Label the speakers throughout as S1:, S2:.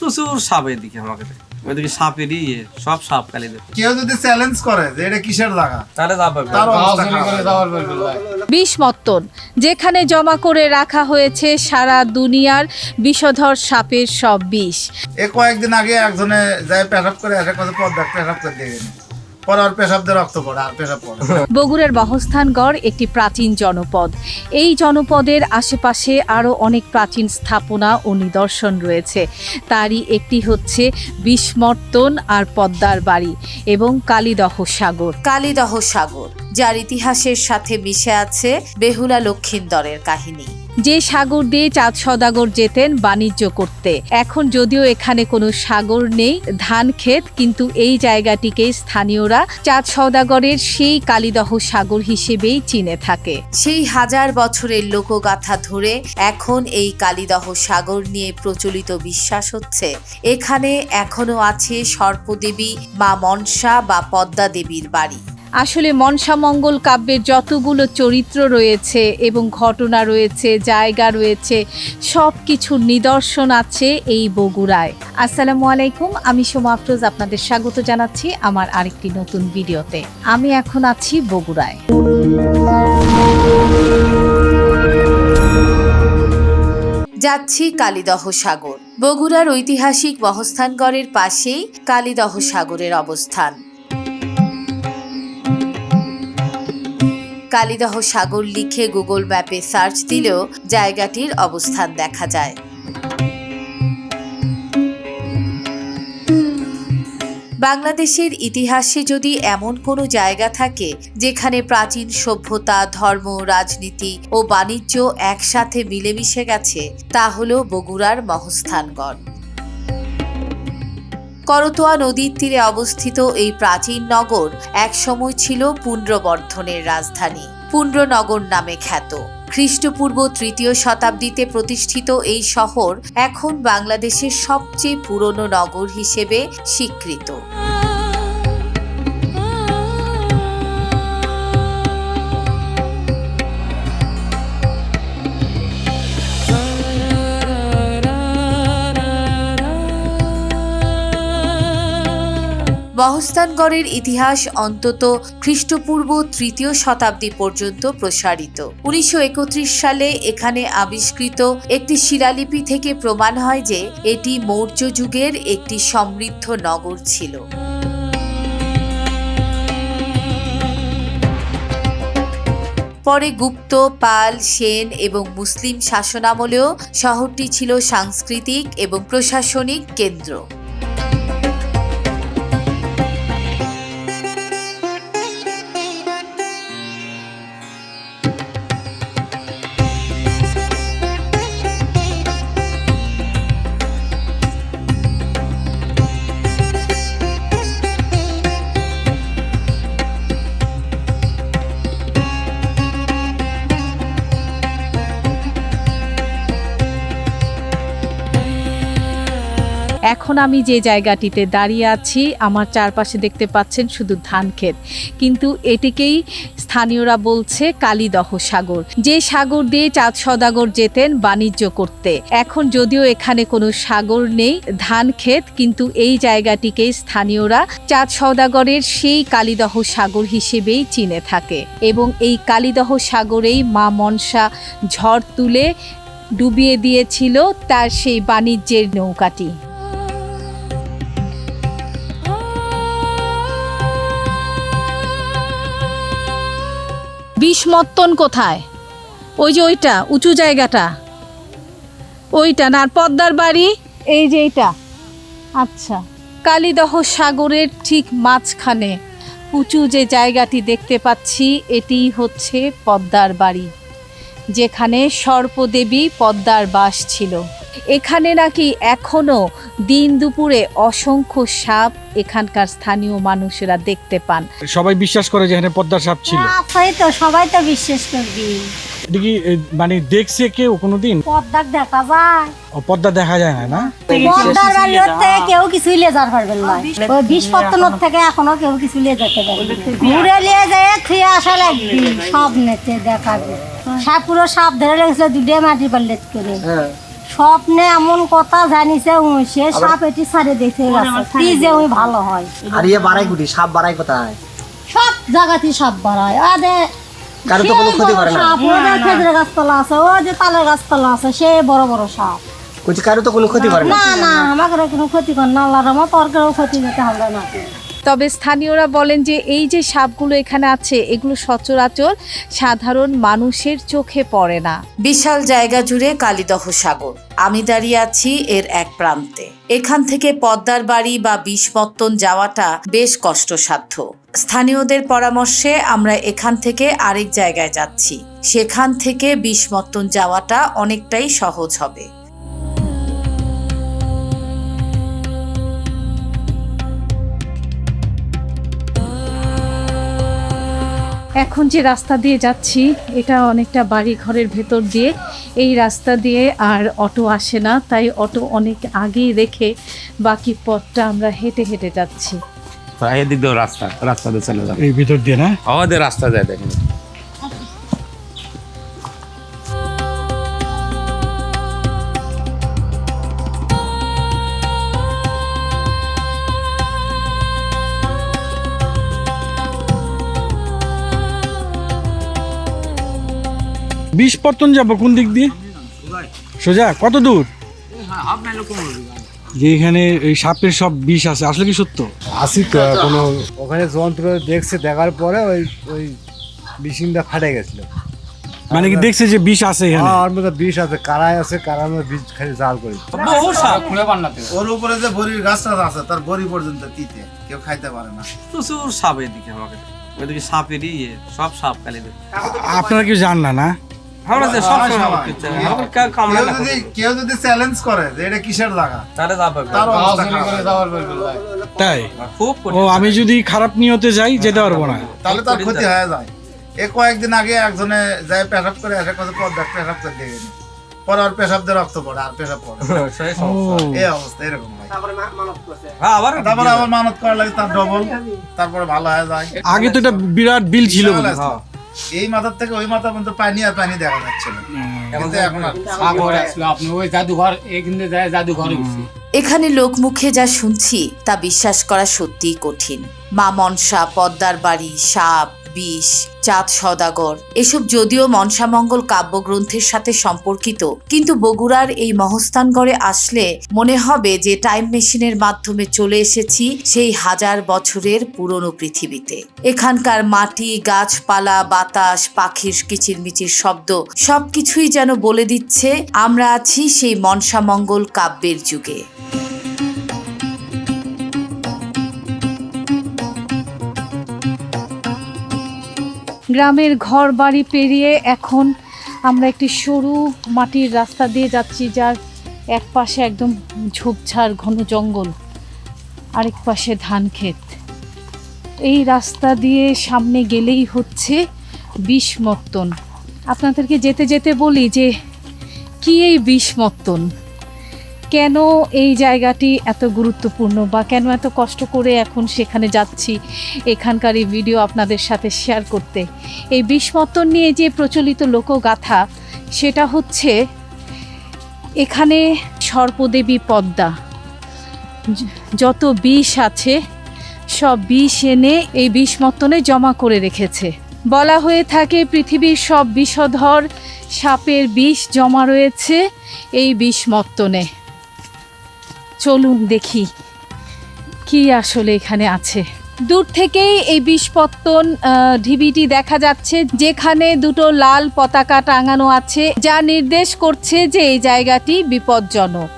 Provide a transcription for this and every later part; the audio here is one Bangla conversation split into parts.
S1: প্রচুর সাপ এদিকে আমাকে ওইদিকে সাপেরই ইয়ে, সব সাপ খালি দেখে
S2: কেউ যদি চ্যালেঞ্জ করে যে এটা কিসের দাগা
S1: তাহলে যাবে
S2: তার অবস্থা খারাপ।
S3: বিষ মত্তন যেখানে জমা করে রাখা হয়েছে সারা দুনিয়ার বিষধর সাপের সব বিষ।
S2: এ কয়েকদিন আগে একজনে যায় পেশাব করে এসে কথা পদ্মা পেশাব করে দিয়ে পরে আর রক্ত পড়ে আর পেশাব পড়ে
S3: বগুড়ার মহস্থানগড় একটি প্রাচীন জনপদ। এই জনপদের আশেপাশে আরও অনেক প্রাচীন স্থাপনা ও নিদর্শন রয়েছে। তারই একটি হচ্ছে বিস্মর্তন আর পদ্মার বাড়ি এবং কালীদহ সাগর। কালীদহ সাগর যার ইতিহাসের সাথে মিশে আছে বেহুলা লক্ষিন্দরের কাহিনী। যে সাগর দিয়ে চাঁদ সদাগর যেতেন বাণিজ্য করতে। এখন যদিও এখানে কোনো সাগর নেই, ধান ক্ষেত, কিন্তু এই জায়গাটিকে স্থানীয়রা চাঁদ সদাগরের সেই কালীদহ সাগর হিসেবেই চিনে থাকে। সেই হাজার বছরের লোকগাথা ধরে এখন এই কালীদহ সাগর নিয়ে প্রচলিত বিশ্বাস হচ্ছে। এখানে এখনও আছে সর্পদেবী, মা মনসা বা পদ্মা দেবীর বাড়ি। আসলে মনসামঙ্গল কাব্যের যতগুলো চরিত্র রয়েছে এবং ঘটনা রয়েছে, জায়গা রয়েছে সব কিছুর নিদর্শন আছে এই বগুড়ায়। আসসালামু আলাইকুম, আমি সোমা আফরোজ আপনাদের স্বাগত জানাচ্ছি আমার আরেকটি নতুন ভিডিওতে। আমি এখন আছি বগুড়ায়। যাচ্ছি কালীদহ সাগর। বগুড়ার ঐতিহাসিক মহস্থানগড়ের পাশেই কালীদহ সাগরের অবস্থান। কালীদহ সাগর লিখে গুগল ম্যাপে সার্চ দিলেও জায়গাটির অবস্থান দেখা যায়। বাংলাদেশের ইতিহাসে যদি এমন কোনো জায়গা থাকে, যেখানে প্রাচীন সভ্যতা, ধর্ম, রাজনীতি ও বাণিজ্য একসাথে মিলেমিশে গেছে, তা হল বগুড়ার মহস্থানগড়। করতোয়া নদীর তীরে অবস্থিত এই প্রাচীন নগর একসময় ছিল পুণ্ড্রবর্ধনের রাজধানী। পুণ্ড্রনগর নামে খ্যাত। খ্রিস্টপূর্ব তৃতীয় শতাব্দীতে প্রতিষ্ঠিত এই শহর এখন বাংলাদেশের সবচেয়ে পুরনো নগর হিসেবে স্বীকৃত। মহস্তানগড়ের ইতিহাস অন্তত খ্রিস্টপূর্ব তৃতীয় শতাব্দী পর্যন্ত প্রসারিত। উনিশশো একত্রিশ সালে এখানে আবিষ্কৃত একটি শিলালিপি থেকে প্রমাণ হয় যে এটি মৌর্য যুগের একটি সমৃদ্ধ নগর ছিল। পরে গুপ্ত, পাল, সেন এবং মুসলিম শাসনামলেও শহরটি ছিল সাংস্কৃতিক এবং প্রশাসনিক কেন্দ্র। এখন আমি যে জায়গাটিতে দাঁড়িয়ে আছি, আমার চারপাশে দেখতে পাচ্ছেন শুধু ধান ক্ষেত। কিন্তু এটিকেই স্থানীয়রা বলছে কালীদহ সাগর। যে সাগর দিয়ে চাঁদ সদাগর যেতেন বাণিজ্য করতে। এখন যদিও এখানে কোনো সাগর নেই, ধান ক্ষেত, কিন্তু এই জায়গাটিকে স্থানীয়রা চাঁদ সদাগরের সেই কালীদহ সাগর হিসেবেই চিনে থাকে। এবং এই কালীদহ সাগরেই মা মনসা ঝড় তুলে ডুবিয়ে দিয়েছিল তার সেই বাণিজ্যের নৌকাটি। বিষমত্তন কোথায়? ওই যে ওইটা, উঁচু জায়গাটা। ওইটা না, আর পদ্মার বাড়ি? এই যে এইটা। আচ্ছা কালীদহ সাগরের ঠিক মাঝখানে। উঁচু যে জায়গাটি দেখতে পাচ্ছি, এটিই হচ্ছে পদ্মার বাড়ি, যেখানে সর্পদেবী পদ্মার বাস ছিল। এখানে নাকি এখনও দিন দুপুরে অসংখ্য সাপ এখানকার স্থানীয় মানুষেরা দেখতে পান।
S4: সবাই বিশ্বাস করে যে এখানে পদ্মার সাপ ছিল।
S5: তো সবাই তো বিশ্বাস করবি।
S4: কি মানে দেখছে কেউ কোনোদিন?
S5: পদ্মাক দেখা যায়।
S4: ও, পদ্মা দেখা যায় না না?
S5: পদ্মার বাড়ির থেকে কেউ কিছু লিয়ে যাওয়ার পারবেন না। ওই পত্তনের থেকে এখনও কেউ কিছু লিয়ে যেতে পারবে। ঘুরে লিয়ে যায় থুয়ে আসা লাগবে। সব নেতে দেখাবে। সাপ পুরো সাপ ধরে লেগেছিল দুটো মাটির পাল্লেত করে। স্বপ্নে এমন কথা জানিছে উনি, সে সাপ এটি ছাড়ে দেখে গেছে। কি যে ওই ভালো হয়।
S6: আর ইয়ে বাড়াই গুটি সাপ বাড়াই কোথায়?
S5: সব জায়গাতেই সাপ বাড়ায়। আদে
S6: কারও তো কোনো ক্ষতি করে না।
S5: সাপ যে খেজুরের গাছতলা আছে ও যে তালের গাছতলা আছে সে বড় বড় সাপ।
S6: কারও তো কোনো ক্ষতি করে না।
S5: না না আমাকে কোনো ক্ষতি কর না আল্লাহর রহমত ওর কেউ ক্ষতি যেতে হবে না।
S3: তবে স্থানীয়রা বলেন যে এই যে সাপগুলো এখানে আছে, এগুলো সচরাচর সাধারণ মানুষের চোখে পড়ে না। বিশাল জায়গা জুড়ে কালিদহ সাগর। আমি দাঁড়িয়ে আছি এর এক প্রান্তে। এখান থেকে পদ্মার বাড়ি বা বিষমত্তন যাওয়াটা বেশ কষ্টসাধ্য। স্থানীয়দের পরামর্শে আমরা এখান থেকে আরেক জায়গায় যাচ্ছি। সেখান থেকে বিষমত্তন যাওয়াটা অনেকটাই সহজ হবে। এখন যে রাস্তা দিয়ে যাচ্ছি এটা অনেকটা বাড়ি ঘরের ভেতর দিয়ে। এই রাস্তা দিয়ে আর অটো আসে না তাই অটো অনেক আগেই রেখে বাকি পথটা আমরা হেঁটে হেঁটে যাচ্ছি।
S7: রাস্তা দিয়েও রাস্তা দিয়ে চলে যাবে
S4: এই ভিতর দিয়ে না?
S7: আমাদের রাস্তা যায় দেখেন।
S4: বিষ পত্তন যাব কোন দিক দিয়ে? সোজা? কত দূর? যে এখানে এই সাপের সব বিষ আছে। আসলে কি সত্য?
S8: আসি তো কোনো ওখানে যন্ত্র দেখছে দেখার পরে ওই ওই মেশিনটা ফাটে গেছিল।
S4: মানে কি দেখছে যে বিষ আছে এখানে?
S8: আর মধ্যে বিষ আছে কারাই আছে কারার মধ্যে বিষ খালি জাল করি
S1: বহু সাপ
S2: ওর উপরে যে বড়ির গাছটা আছে তার বড়ি পর্যন্ত তিতে কেউ খাইতে পারে না।
S1: প্রচুর সাপ এদিকে আমাকে ওইদিকে সাপেরই ইয়ে সব সাপ খালি দেখি।
S4: আপনারা কি জান না না?
S1: আমরা যে সব
S2: সবাই
S1: সময়
S2: সবাই।
S1: করতে চাই। আমাকে কেউ কামড়ে
S2: কেউ
S1: না
S2: যদি কেউ যদি চ্যালেঞ্জ করে যে এটা কিসের জায়গা?
S1: তাহলে যাবে
S2: তার অবস্থা খারাপ।
S4: তাই?
S1: খুব
S4: ও আমি যদি খারাপ নিয়তে যাই যেতে পারব না।
S2: তাহলে তার ক্ষতি হয়ে যায়। এ কয়েকদিন আগে একজনে যাই পেশাব করে কথা পর পেশাব করে দিয়ে গেল পরে আর পেশাব দিয়ে রক্ত পড়ে আর পেশাব পড়ে। এই অবস্থা এরকম হয়।
S1: হ্যাঁ আবার
S2: তারপরে আবার মানত করা লাগে তার ডবল তারপরে ভালো হয়ে যায়।
S4: আগে তো এটা বিরাট বিল। ছিল
S2: এই মাথার থেকে ওই মাথা পর্যন্ত পানি আর পানি দেখা যাচ্ছে কিন্তু এখন আর
S9: সাগর আসলো আপনি ওই জাদুঘর এখানে লোক মুখে উঠছি
S3: এখানে লোকমুখে যা শুনছি তা বিশ্বাস করা সত্যিই কঠিন। মা মনসা পদ্মার বাড়ি সাপ বিষ, চাঁদ সদাগর, এসব যদিও মনসামঙ্গল কাব্যগ্রন্থের সাথে সম্পর্কিত, কিন্তু বগুড়ার এই মহস্থানগড়ে আসলে মনে হবে যে টাইম মেশিনের মাধ্যমে চলে এসেছি সেই হাজার বছরের পুরনো পৃথিবীতে। এখানকার মাটি, গাছপালা, বাতাস, পাখির কিচিরমিচির শব্দ, সবকিছুই যেন বলে দিচ্ছে আমরা আছি সেই মনসামঙ্গল কাব্যের যুগে। গ্রামের ঘর বাড়ি পেরিয়ে এখন আমরা একটি সরু মাটির রাস্তা দিয়ে যাচ্ছি, যার এক পাশে একদম ঝোপঝাড় ঘন জঙ্গল, আরেক পাশে ধান ক্ষেত। এই রাস্তা দিয়ে সামনে গেলেই হচ্ছে বিষমত্তন। আপনাদেরকে যেতে যেতে বলি যে, কি এই বিষমত্তন? কেন এই জায়গাটি এত গুরুত্বপূর্ণ বা কেন এত কষ্ট করে এখন সেখানে যাচ্ছি? এখানকার এই ভিডিও আপনাদের সাথে শেয়ার করতে। এই বিষমত্তন নিয়ে যে প্রচলিত লোকগাথা, সেটা হচ্ছে এখানে সর্পদেবী পদ্মা। যত বিষ আছে, সব বিষ এনে এই বিষমত্তনে জমা করে রেখেছে। বলা হয়ে থাকে পৃথিবীর সব বিষধর সাপের বিষ জমা রয়েছে এই বিষমত্তনে চলুন দেখি কি আসলে এখানে আছে। দূর থেকেই এই বিষপত্তন ঢিবিটি দেখা যাচ্ছে, যেখানে দুটো লাল পতাকা টাঙানো আছে, যা নির্দেশ করছে যে এই জায়গাটি বিপজ্জনক।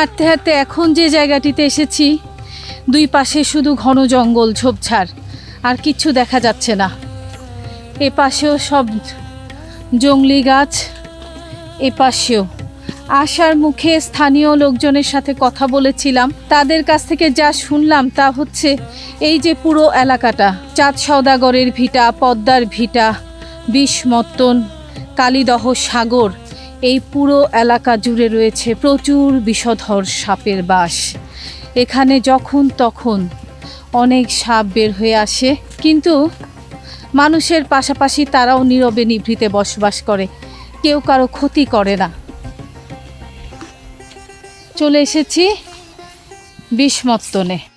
S3: হাঁটতে হাঁটতে এখন যে জায়গাটিতে এসেছি, দুই পাশে শুধু ঘন জঙ্গল, ঝোপঝাড়, আর কিচ্ছু দেখা যাচ্ছে না। এ পাশেও সব জংলি গাছ, এ পাশেও। আসার মুখে স্থানীয় লোকজনের সাথে কথা বলেছিলাম। তাদের কাছ থেকে যা শুনলাম তা হচ্ছে এই যে পুরো এলাকাটা। চাঁদ সওদাগরের ভিটা, পদ্মার ভিটা বিষমত্তন কালীদহ সাগর এই পুরো এলাকা জুড়ে রয়েছে প্রচুর বিষধর সাপের বাস। এখানে যখন তখন অনেক সাপ বের হয়ে আসে, কিন্তু মানুষের পাশাপাশি তারাও নীরবে নিভৃতে বসবাস করে। কেউ কারও ক্ষতি করে না। চলে এসেছি বিষমত্তনে।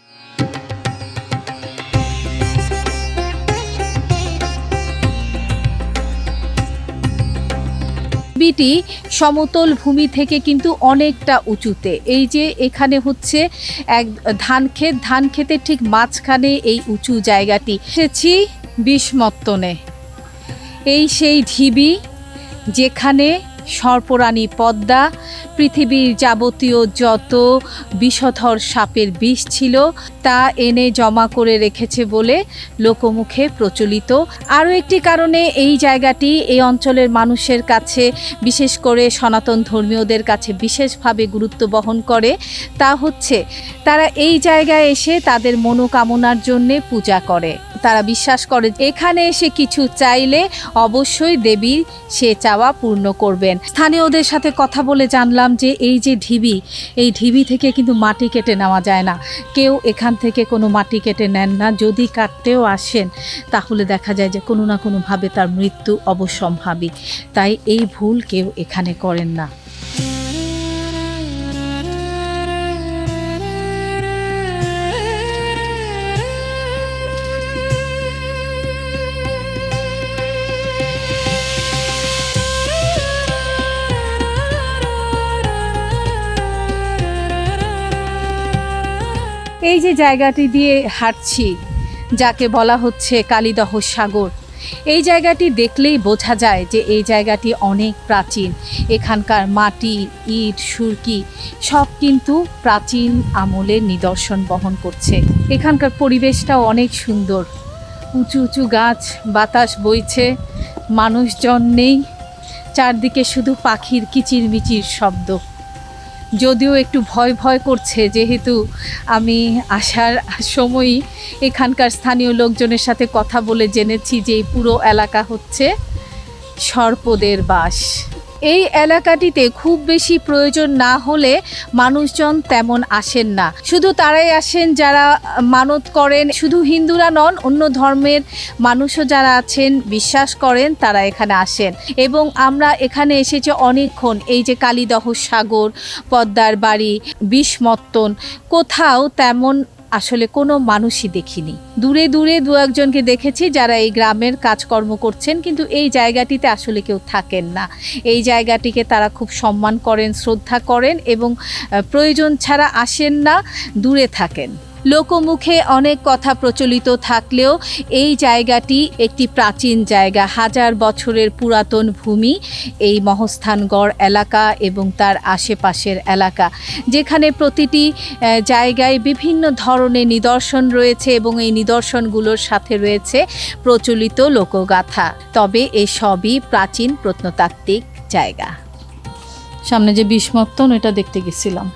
S3: বিটি সমতল ভূমি থেকে কিন্তু অনেকটা উঁচুতে। এই যে এখানে হচ্ছে এক ধান ক্ষেত, ধান ক্ষেতের ঠিক মাঝখানে এই উঁচু জায়গাটি। এসেছি বিষমত্তনে। এই সেই ঢিবি যেখানে সর্পরানী পদ্মা, পৃথিবীর যাবতীয় যত বিষধর সাপের বিষ ছিল, তা এনে জমা করে রেখেছে বলে লোকমুখে প্রচলিত। আরও একটি কারণে এই জায়গাটি এই অঞ্চলের মানুষের কাছে, বিশেষ করে সনাতন ধর্মীয়দের কাছে বিশেষভাবে গুরুত্ব বহন করে, তা হচ্ছে তারা এই জায়গায় এসে তাদের মনোকামনার জন্যে পূজা করে। তারা বিশ্বাস করে, এখানে এসে কিছু চাইলে অবশ্যই দেবী সে চাওয়া পূর্ণ করবেন। স্থানীয়দের সাথে কথা বলে জানলাম যে এই যে ঢিবি, এই ঢিবি থেকে কিন্তু মাটি কেটে নেওয়া যায় না। কেউ এখান থেকে কোনো মাটি কেটে নেন না, যদি কাটতেও আসেন, তাহলে দেখা যায় যে কোনো না কোনোভাবে তার মৃত্যু অবসম্ভাবী। তাই এই ভুল কেউ এখানে করেন না। এই যে জায়গাটি দিয়ে হাঁটছি, যাকে বলা হচ্ছে কালিদহ সাগর, এই জায়গাটি দেখলেই বোঝা যায় যে এই জায়গাটি অনেক প্রাচীন। এখানকার মাটি, ইট, সুরকি, সব কিন্তু প্রাচীন আমলের নিদর্শন বহন করছে। এখানকার পরিবেশটাও অনেক সুন্দর। উঁচু উঁচু গাছ, বাতাস বইছে, মানুষজন নেই, চারদিকে শুধু পাখির কিচিরমিচির শব্দ। যদিও একটু ভয় ভয় করছে, যেহেতু আমি আসার সময়ই এখানকার স্থানীয় লোকজনের সাথে কথা বলে জেনেছি যে এই পুরো এলাকা হচ্ছে সর্পদের বাস। এই এলাকাটিতে খুব বেশি প্রয়োজন না হলে মানুষজন তেমন আসেন না। শুধু তারাই আসেন যারা মানত করেন, শুধু হিন্দুরা নন, অন্য ধর্মের মানুষও যারা আছেন, বিশ্বাস করেন, তারা এখানে আসেন। এবং আমরা এখানে এসেছি অনেকক্ষণ, এই যে কালীদহ সাগর, পদ্মার বাড়ি, বিষমত্তন, কোথাও তেমন আসলে কোনো মানুষই দেখিনি। দূরে দূরে দু একজনকে দেখেছি যারা এই গ্রামের কাজকর্ম করছেন, কিন্তু এই জায়গাটিতে আসলে কেউ থাকেন না। এই জায়গাটিকে তারা খুব সম্মান করেন, শ্রদ্ধা করেন এবং প্রয়োজন ছাড়া আসেন না, দূরে থাকেন। লোকমুখে অনেক কথা প্রচলিত থাকলেও এই জায়গাটি একটি প্রাচীন জায়গা। হাজার বছরের পুরাতন ভূমি, এই মহস্থানগড় এলাকা এবং তার আশেপাশের এলাকা। যেখানে প্রতিটি জায়গায় বিভিন্ন ধরনের নিদর্শন রয়েছে এবং এই নিদর্শনগুলোর সাথে রয়েছে প্রচলিত লোকগাথা। তবে এসবই প্রাচীন প্রত্নতাত্ত্বিক জায়গা। সামনে যে বিস্মত্তন এটা দেখতে গেছিলাম।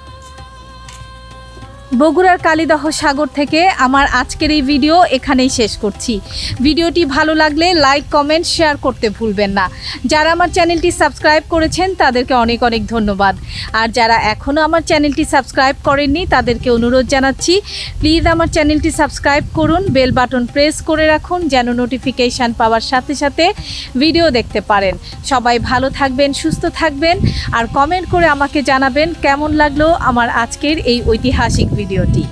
S3: বগুড়ার কালিদহ সাগর থেকে আমার আজকের এই ভিডিও এখানেই শেষ করছি। ভিডিওটি ভালো লাগলে লাইক, কমেন্ট, শেয়ার করতে ভুলবেন না। যারা আমার চ্যানেলটি সাবস্ক্রাইব করেছেন, তাদেরকে অনেক অনেক ধন্যবাদ। আর যারা এখনও আমার চ্যানেলটি সাবস্ক্রাইব করেননি, তাদেরকে অনুরোধ জানাচ্ছি, প্লিজ আমার চ্যানেলটি সাবস্ক্রাইব করুন, বেল বাটন প্রেস করে রাখুন, যেন নোটিফিকেশান পাওয়ার সাথে সাথে ভিডিও দেখতে পারেন। সবাই ভালো থাকবেন, সুস্থ থাকবেন, আর কমেন্ট করে আমাকে জানাবেন কেমন লাগল আমার আজকের এই ঐতিহাসিক ভিডিওটি।